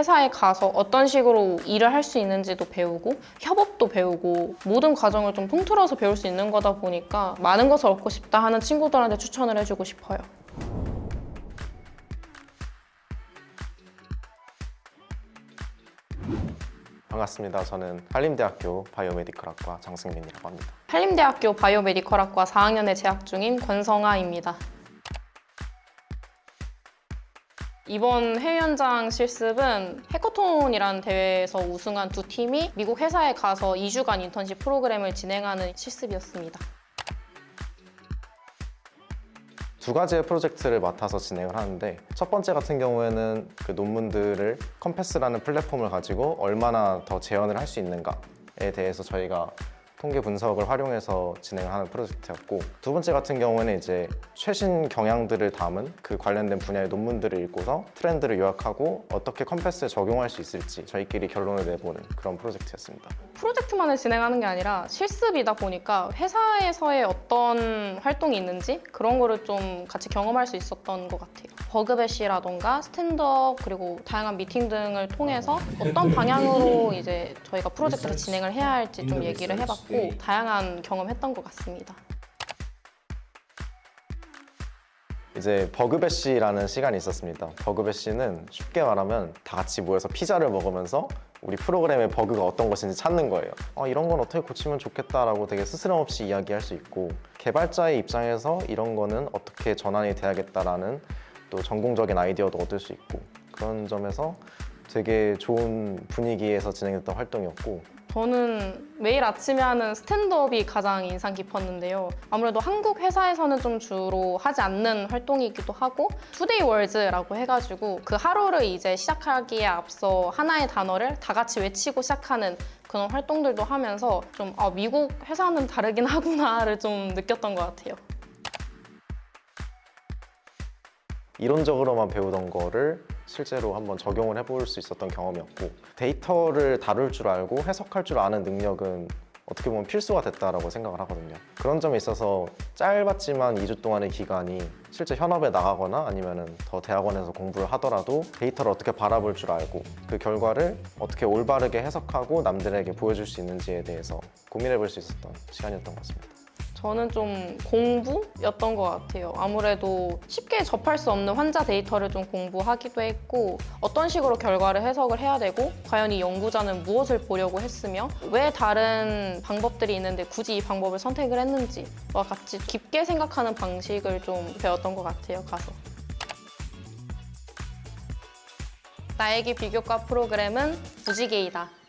회사에 가서 어떤 식으로 일을 할 수 있는지도 배우고 협업도 배우고 모든 과정을 좀 통틀어서 배울 수 있는 거다 보니까 많은 것을 얻고 싶다 하는 친구들한테 추천을 해주고 싶어요. 반갑습니다. 저는 한림대학교 바이오메디컬학과 장승민이라고 합니다. 한림대학교 바이오메디컬학과 4학년에 재학 중인 권성아입니다. 이번 해외 현장 실습은 해커톤이라는 대회에서 우승한 두 팀이 미국 회사에 가서 2주간 인턴십 프로그램을 진행하는 실습이었습니다. 두 가지의 프로젝트를 맡아서 진행을 하는데 첫 번째 같은 경우에는 그 논문들을 컴패스라는 플랫폼을 가지고 얼마나 더 재현을 할 수 있는가에 대해서 저희가 통계 분석을 활용해서 진행을 하는 프로젝트였고 두 번째 같은 경우에는 이제 최신 경향들을 담은 그 관련된 분야의 논문들을 읽고서 트렌드를 요약하고 어떻게 컴패스에 적용할 수 있을지 저희끼리 결론을 내보는 그런 프로젝트였습니다. 프로젝트만을 진행하는 게 아니라 실습이다 보니까 회사에서의 어떤 활동이 있는지 그런 거를 좀 같이 경험할 수 있었던 것 같아요. 버그배시라던가 스탠드업 그리고 다양한 미팅 등을 통해서 어떤 방향으로 이제 저희가 프로젝트를 진행을 해야 할지 좀 얘기를 해봤고 다양한 경험했던 것 같습니다. 이제 버그배시라는 시간이 있었습니다. 버그배시는 쉽게 말하면 다 같이 모여서 피자를 먹으면서 우리 프로그램의 버그가 어떤 것인지 찾는 거예요. 아, 이런 건 어떻게 고치면 좋겠다라고 되게 스스럼 없이 이야기할 수 있고 개발자의 입장에서 이런 거는 어떻게 전환이 돼야겠다라는 또 전공적인 아이디어도 얻을 수 있고 그런 점에서 되게 좋은 분위기에서 진행됐던 활동이었고 저는 매일 아침에 하는 스탠드업이 가장 인상 깊었는데요. 아무래도 한국 회사에서는 좀 주로 하지 않는 활동이기도 하고 투데이 월즈라고 해가지고 그 하루를 이제 시작하기에 앞서 하나의 단어를 다 같이 외치고 시작하는 그런 활동들도 하면서 좀 아, 미국 회사는 다르긴 하구나를 좀 느꼈던 것 같아요. 이론적으로만 배우던 거를 실제로 한번 적용을 해볼 수 있었던 경험이었고 데이터를 다룰 줄 알고 해석할 줄 아는 능력은 어떻게 보면 필수가 됐다라고 생각을 하거든요. 그런 점에 있어서 짧았지만 2주 동안의 기간이 실제 현업에 나가거나 아니면은 더 대학원에서 공부를 하더라도 데이터를 어떻게 바라볼 줄 알고 그 결과를 어떻게 올바르게 해석하고 남들에게 보여줄 수 있는지에 대해서 고민해 볼 수 있었던 시간이었던 것 같습니다. 저는 좀 공부였던 것 같아요. 아무래도 쉽게 접할 수 없는 환자 데이터를 좀 공부하기도 했고 어떤 식으로 결과를 해석을 해야 되고 과연 이 연구자는 무엇을 보려고 했으며 왜 다른 방법들이 있는데 굳이 이 방법을 선택을 했는지와 같이 깊게 생각하는 방식을 좀 배웠던 것 같아요. 가서. 나에게 비교과 프로그램은 무지개이다.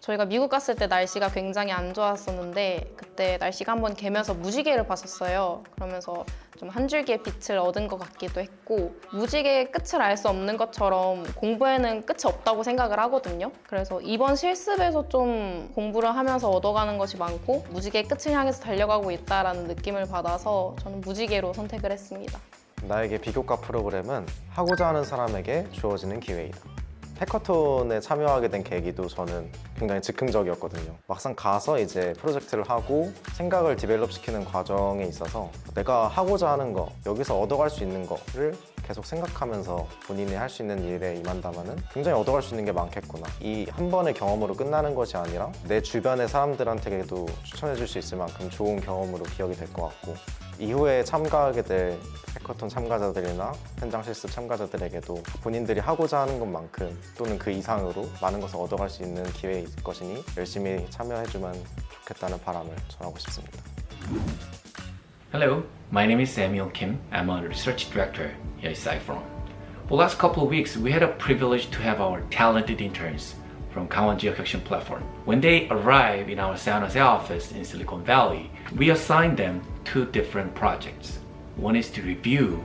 저희가 미국 갔을 때 날씨가 굉장히 안 좋았었는데 그때 날씨가 한번 개면서 무지개를 봤었어요. 그러면서 좀 한 줄기의 빛을 얻은 것 같기도 했고 무지개의 끝을 알 수 없는 것처럼 공부에는 끝이 없다고 생각을 하거든요. 그래서 이번 실습에서 좀 공부를 하면서 얻어가는 것이 많고 무지개의 끝을 향해서 달려가고 있다라는 느낌을 받아서 저는 무지개로 선택을 했습니다. 나에게 비교과 프로그램은 하고자 하는 사람에게 주어지는 기회이다. 해커톤에 참여하게 된 계기도 저는 굉장히 즉흥적이었거든요. 막상 가서 이제 프로젝트를 하고 생각을 디벨롭 시키는 과정에 있어서 내가 하고자 하는 거, 여기서 얻어갈 수 있는 거를 계속 생각하면서 본인이 할 수 있는 일에 임한다면은 굉장히 얻어갈 수 있는 게 많겠구나. 이 한 번의 경험으로 끝나는 것이 아니라 내 주변의 사람들한테도 추천해 줄 수 있을 만큼 좋은 경험으로 기억이 될 것 같고 이후에 참가하게 될 해커톤 참가자들이나 현장 실습 참가자들에게도 본인들이 하고자 하는 것만큼 또는 그 이상으로 많은 것을 얻어갈 수 있는 기회일 것이니 열심히 참여해주면 좋겠다는 바람을 전하고 싶습니다. Hello, my name is Samuel Kim. I'm a research director here at Cyphron. For the last couple of weeks, we had a privilege to have our talented interns from Kawan Geocaction platform. When they arrived in our San Jose office in Silicon Valley, we assigned them two different projects. One is to review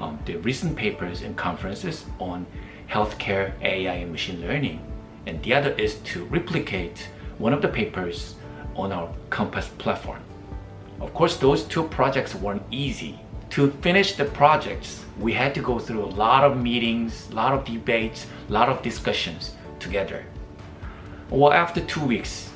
um, the recent papers and conferences on healthcare, AI, and machine learning, and the other is to replicate one of the papers on our Compass platform. Of course, those two projects weren't easy. To finish the projects, we had to go through a lot of meetings, a lot of debates, a lot of discussions together. Well, after two weeks,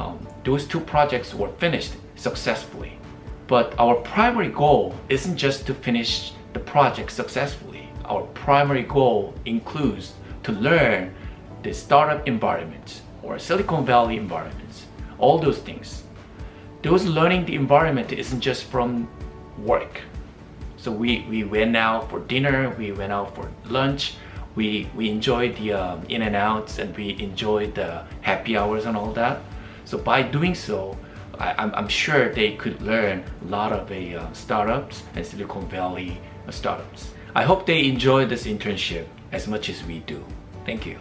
um, those two projects were finished successfully. But our primary goal isn't just to finish the project successfully. Our primary goal includes to learn the startup environments or Silicon Valley environments, all those things. Those learning the environment isn't just from work. So we, we went out for dinner, we went out for lunch, we, we enjoyed the um, in and outs and we enjoyed the happy hours and all that. So by doing so, I, I'm, I'm sure they could learn a lot of the uh, startups and Silicon Valley uh, startups. I hope they enjoy this internship as much as we do. Thank you.